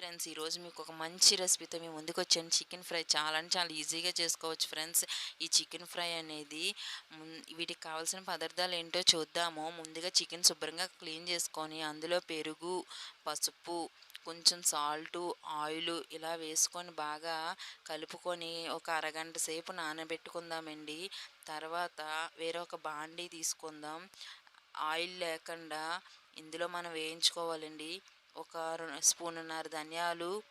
Friends ఈరోజు మీకు ఒక మంచి రెసిపీతో మేము ముందుకు వచ్చాను చికెన్ ఫ్రై చాలా అంటే చాలా ఈజీగా చేసుకోవచ్చు ఫ్రెండ్స్. ఈ చికెన్ ఫ్రై అనేది వీటికి కావాల్సిన పదార్థాలు ఏంటో చూద్దాము. ముందుగా చికెన్ శుభ్రంగా క్లీన్ చేసుకొని అందులో పెరుగు పసుపు కొంచెం సాల్టు ఆయిల్ ఇలా వేసుకొని బాగా కలుపుకొని ఒక అరగంట సేపు నానబెట్టుకుందామండి. తర్వాత వేరొక బాండీ తీసుకుందాం. ఆయిల్ లేకుండా ఇందులో మనం వేయించుకోవాలండి. ఒక రెండు స్పూనున్నర ధనియాలు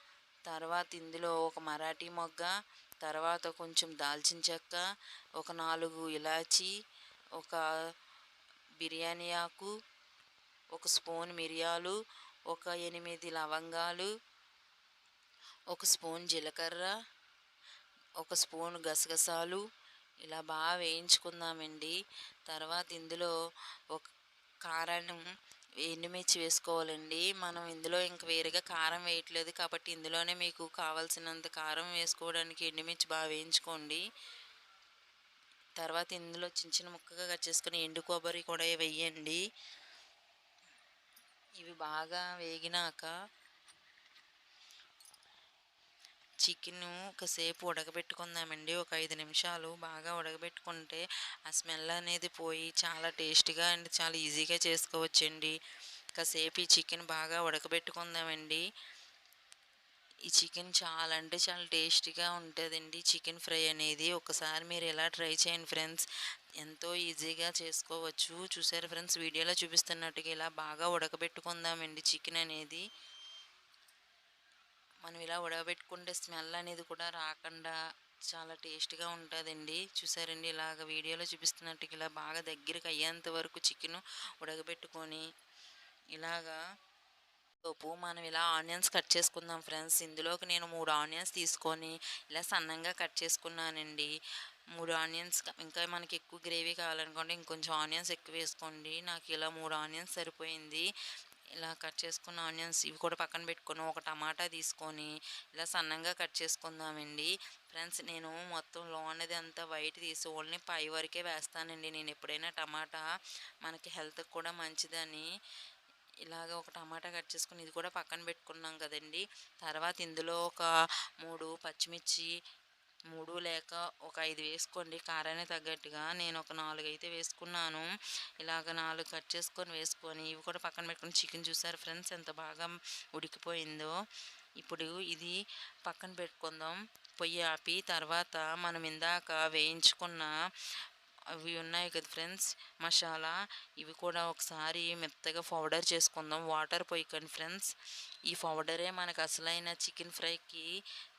తర్వాత ఇందులో ఒక మరాఠీ మొగ్గ తర్వాత కొంచెం దాల్చిన చెక్క ఒక నాలుగు ఇలాచి ఒక బిర్యానీ ఆకు ఒక స్పూన్ మిరియాలు ఒక ఎనిమిది లవంగాలు ఒక స్పూన్ జీలకర్ర ఒక స్పూన్ గసగసాలు ఇలా బాగా వేయించుకుందామండి. తర్వాత ఇందులో ఒక కారం ఎండుమిర్చి వేసుకోవాలండి. మనం ఇందులో ఇంక వేరేగా కారం వేయట్లేదు కాబట్టి ఇందులోనే మీకు కావాల్సినంత కారం వేసుకోవడానికి ఎండుమిర్చి బాగా వేయించుకోండి. తర్వాత ఇందులో చిన్న చిన్న ముక్కగా కట్ చేసుకుని ఎండు కొబ్బరి కూడా వేయండి. ఇవి బాగా వేగినాక చికెన్ ఒకసేపు ఉడకబెట్టుకుందామండి. ఒక ఐదు నిమిషాలు బాగా ఉడకబెట్టుకుంటే ఆ స్మెల్ అనేది పోయి చాలా టేస్టీగా అండ్ చాలా ఈజీగా చేసుకోవచ్చండి. కాసేపు ఈ చికెన్ బాగా ఉడకబెట్టుకుందామండి. ఈ చికెన్ చాలా అంటే చాలా టేస్టీగా ఉంటుందండి. చికెన్ ఫ్రై అనేది ఒకసారి మీరు ఎలా ట్రై చేయండి ఫ్రెండ్స్. ఎంతో ఈజీగా చేసుకోవచ్చు. చూసారు ఫ్రెండ్స్? వీడియోలో చూపిస్తున్నట్టుగా ఇలా బాగా ఉడకబెట్టుకుందామండి చికెన్ అనేది. మనం ఇలా ఉడకబెట్టుకుంటే స్మెల్ అనేది కూడా రాకుండా చాలా టేస్ట్గా ఉంటుందండి. చూసారండి? ఇలాగ వీడియోలో చూపిస్తున్నట్టుగా ఇలా బాగా దగ్గరికి అయ్యేంత వరకు చికెన్ ఉడకబెట్టుకొని ఇలాగా లోపు మనం ఇలా ఆనియన్స్ కట్ చేసుకుందాం ఫ్రెండ్స్. ఇందులోకి నేను మూడు ఆనియన్స్ తీసుకొని ఇలా సన్నంగా కట్ చేసుకున్నానండి. మూడు ఆనియన్స్ ఇంకా మనకి ఎక్కువ గ్రేవీ కావాలనుకోండి ఇంకొంచెం ఆనియన్స్ ఎక్కువ వేసుకోండి. నాకు ఇలా మూడు ఆనియన్స్ సరిపోయింది. ఇలా కట్ చేసుకున్న ఆనియన్స్ ఇవి కూడా పక్కన పెట్టుకొని ఒక టమాటా తీసుకొని ఇలా సన్నంగా కట్ చేసుకుందామండి. ఫ్రెండ్స్ నేను మొత్తం లోనది అంతా వైట్ తీసి ఓన్లీ పై వరకే వేస్తానండి. నేను ఎప్పుడైనా టమాటా మనకి హెల్త్కి కూడా మంచిదని ఇలాగ ఒక టమాటా కట్ చేసుకుని ఇది కూడా పక్కన పెట్టుకున్నాం కదండి. తర్వాత ఇందులో ఒక మూడు పచ్చిమిర్చి మూడు లేక ఒక ఐదు వేసుకోండి. కారానికి తగ్గట్టుగా నేను ఒక నాలుగు అయితే వేసుకున్నాను. ఇలాగ నాలుగు కట్ చేసుకొని వేసుకొని ఇవి కూడా పక్కన పెట్టుకుని చికెన్ చూసారు ఫ్రెండ్స్ ఎంత బాగా ఉడికిపోయిందో. ఇప్పుడు ఇది పక్కన పెట్టుకుందాం. పొయ్యి ఆపి తర్వాత మనం ఇందాక వేయించుకున్న అవి ఉన్నాయి కదా ఫ్రెండ్స్ మసాలా ఇవి కూడా ఒకసారి మెత్తగా పౌడర్ చేసుకుందాం. వాటర్ పోయికండి ఫ్రెండ్స్. ఈ పౌడరే మనకు అసలైన చికెన్ ఫ్రైకి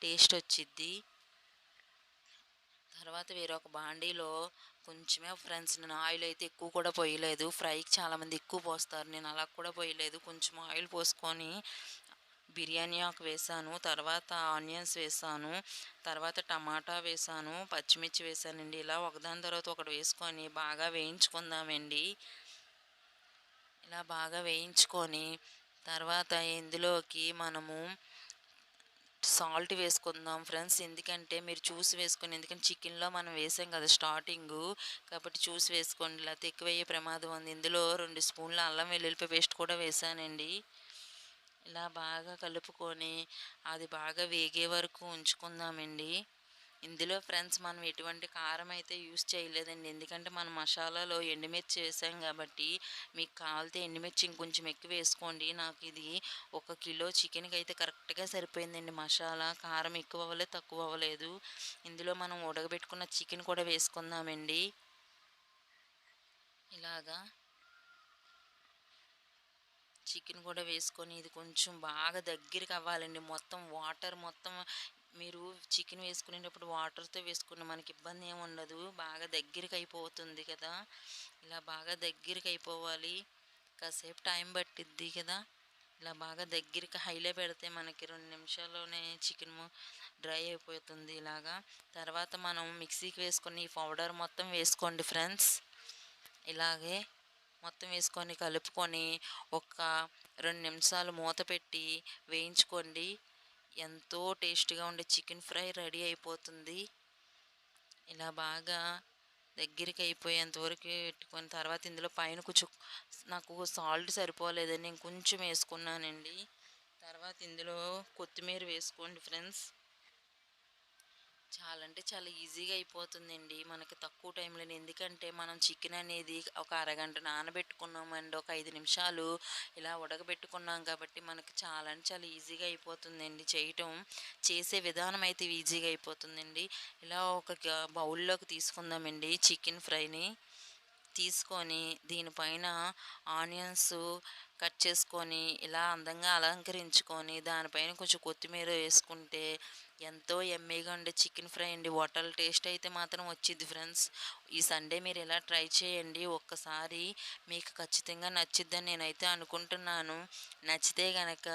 టేస్ట్ వచ్చిద్ది. తర్వాత వేరొక బాండీలో కొంచెమే ఫ్రెండ్స్ నేను ఆయిల్ అయితే ఎక్కువ కూడా పోయలేదు. ఫ్రైకి చాలామంది ఎక్కువ పోస్తారు. నేను అలా కూడా పోయలేదు. కొంచెం ఆయిల్ పోసుకొని బిర్యానీ ఆకు వేసాను తర్వాత ఆనియన్స్ వేసాను తర్వాత టమాటా వేసాను పచ్చిమిర్చి వేసానండి. ఇలా ఒకదాని తర్వాత ఒకటి వేసుకొని బాగా వేయించుకుందామండి. ఇలా బాగా వేయించుకొని తర్వాత ఇందులోకి మనము సాల్ట్ వేసుకుందాం ఫ్రెండ్స్. ఎందుకంటే మీరు చూసి వేసుకుని ఎందుకంటే చికెన్లో మనం వేసాం కదా స్టార్టింగు. కాబట్టి చూసి వేసుకోండి. లేకపోతే ఎక్కువ అయ్యే ప్రమాదం ఉంది. ఇందులో రెండు స్పూన్ల అల్లం వెల్లుల్లిపాయ పేస్ట్ కూడా వేసానండి. ఇలా బాగా కలుపుకొని అది బాగా వేగే వరకు ఉంచుకుందామండి. ఇందులో ఫ్రెండ్స్ మనం ఎటువంటి కారం అయితే యూస్ చేయలేదండి. ఎందుకంటే మనం మసాలాలో ఎండుమిర్చి వేసాం కాబట్టి మీకు కావాలితే ఎండుమిర్చి ఇంకొంచెం ఎక్కువ వేసుకోండి. నాకు ఇది ఒక కిలో చికెన్కి అయితే కరెక్ట్గా సరిపోయిందండి. మసాలా కారం ఎక్కువ అవ్వలేదు తక్కువ అవ్వలేదు. ఇందులో మనం ఉడకబెట్టుకున్న చికెన్ కూడా వేసుకుందామండి. ఇలాగా చికెన్ కూడా వేసుకొని ఇది కొంచెం బాగా దగ్గరికి అవ్వాలండి. మొత్తం వాటర్ మొత్తం మీరు చికెన్ వేసుకునేటప్పుడు వాటర్తో వేసుకున్న మనకి ఇబ్బంది ఏమి ఉండదు. బాగా దగ్గరికి అయిపోతుంది కదా. ఇలా బాగా దగ్గరికి అయిపోవాలి కాసేపు టైం పట్టిద్ది కదా. ఇలా బాగా దగ్గరికి హైలో పెడితే మనకి రెండు నిమిషాల్లోనే చికెన్ డ్రై అయిపోతుంది ఇలాగా. తర్వాత మనం మిక్సీకి వేసుకొని ఈ పౌడర్ మొత్తం వేసుకోండి ఫ్రెండ్స్. ఇలాగే మొత్తం వేసుకొని కలుపుకొని ఒక రెండు నిమిషాలు మూత పెట్టి వేయించుకోండి. ఎంతో టేస్టీగా ఉండే చికెన్ ఫ్రై రెడీ అయిపోతుంది. ఇలా బాగా దగ్గరికి అయిపోయేంత వరకు పెట్టుకొని తర్వాత ఇందులో పైన కొంచెం నాకు సాల్ట్ సరిపోలేదని నేను కొంచెం వేసుకున్నానండి. తర్వాత ఇందులో కొత్తిమీర వేసుకోండి ఫ్రెండ్స్. చాలా అంటే చాలా ఈజీగా అయిపోతుందండి. మనకి తక్కువ టైంలోనే ఎందుకంటే మనం చికెన్ అనేది ఒక అరగంట నానబెట్టుకున్నామండి ఒక ఐదు నిమిషాలు ఇలా ఉడకబెట్టుకున్నాం కాబట్టి మనకి చాలా అంటే చాలా ఈజీగా అయిపోతుందండి చేయటం. చేసే విధానం అయితే ఈజీగా అయిపోతుందండి. ఇలా ఒక గ- బౌల్లోకి తీసుకుందామండి చికెన్ ఫ్రైని. తీసుకొని దీనిపైన ఆనియన్స్ కట్ చేసుకొని ఇలా అందంగా అలంకరించుకొని దానిపైన కొంచెం కొత్తిమీర వేసుకుంటే ఎంతో ఎమ్మీగా ఉండే చికెన్ ఫ్రై అండి. హోటల్ టేస్ట్ అయితే మాత్రం వచ్చింది ఫ్రెండ్స్. ఈ సండే మీరు ఇలా ట్రై చేయండి. ఒక్కసారి మీకు ఖచ్చితంగా నచ్చిద్దని నేనైతే అనుకుంటున్నాను. నచ్చితే గనక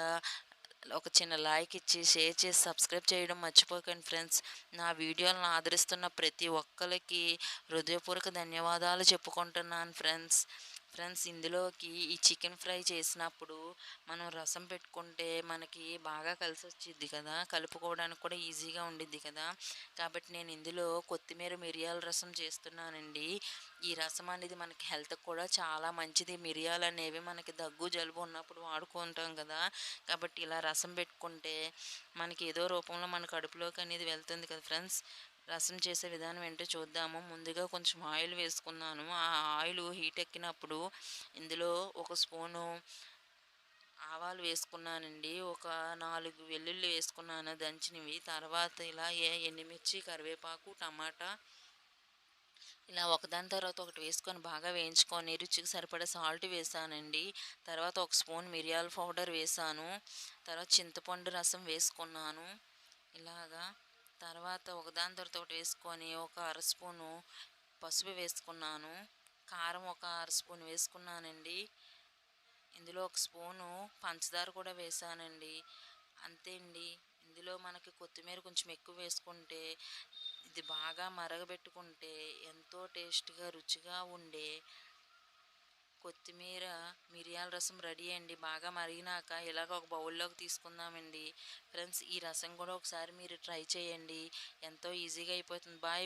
ఒక చిన్న లైక్ ఇచ్చి షేర్ చేసి సబ్స్క్రైబ్ చేయడం మర్చిపోకండి ఫ్రెండ్స్. నా వీడియోలను ఆదరిస్తున్న ప్రతి ఒక్కరికి హృదయపూర్వక ధన్యవాదాలు చెప్పుకుంటున్నాను ఫ్రెండ్స్. ఫ్రెండ్స్ ఇందులోకి ఈ చికెన్ ఫ్రై చేసినప్పుడు మనం రసం పెట్టుకుంటే మనకి బాగా కలిసి వచ్చిద్ది కదా? కలుపుకోవడానికి కూడా ఈజీగా ఉండిద్ది కదా? కాబట్టి నేను ఇందులో కొత్తిమీర మిరియాల రసం చేస్తున్నానండి. ఈ రసం అనేది మనకి హెల్త్కి కూడా చాలా మంచిది. మిరియాలు అనేవి మనకి దగ్గు జలుబు ఉన్నప్పుడు వాడుకుంటాం కదా? కాబట్టి ఇలా రసం పెట్టుకుంటే మనకి ఏదో రూపంలో మన కడుపులోకి అనేది వెళ్తుంది కదా ఫ్రెండ్స్? రసం చేసే విధానం ఏంటో చూద్దాము. ముందుగా కొంచెం ఆయిల్ వేసుకున్నాను. ఆ ఆయిల్ హీట్ ఎక్కినప్పుడు ఇందులో ఒక స్పూను ఆవాలు వేసుకున్నానండి. ఒక నాలుగు వెల్లుల్లి వేసుకున్నాను దంచినవి. తర్వాత ఇలా ఏ ఎండుమిర్చి కరివేపాకు టమాటా ఇలా ఒకదాని తర్వాత ఒకటి వేసుకొని బాగా వేయించుకొని రుచికి సరిపడా సాల్ట్ వేసానండి. తర్వాత ఒక స్పూన్ మిరియాల పౌడర్ వేసాను. తర్వాత చింతపండు రసం వేసుకున్నాను. ఇలాగా తర్వాత ఒకదాని తర్వాత ఒకటి వేసుకొని ఒక అర స్పూను పసుపు వేసుకున్నాను. కారం ఒక అర స్పూన్ వేసుకున్నానండి. ఇందులో ఒక స్పూను పంచదార కూడా వేసానండి. అంతే అండి. ఇందులో మనకి కొత్తిమీర కొంచెం ఎక్కువ వేసుకుంటే ఇది బాగా మరగబెట్టుకుంటే ఎంతో టేస్ట్గా రుచిగా ఉండే కొత్తిమీర మిరియాల రసం రెడీ అండి. బాగా మరిగినాక ఇలాగ ఒక బౌల్లోకి తీసుకుందామండి. ఫ్రెండ్స్ ఈ రసం కూడా ఒకసారి మీరు ట్రై చేయండి. ఎంతో ఈజీగా అయిపోతుంది. బాయ్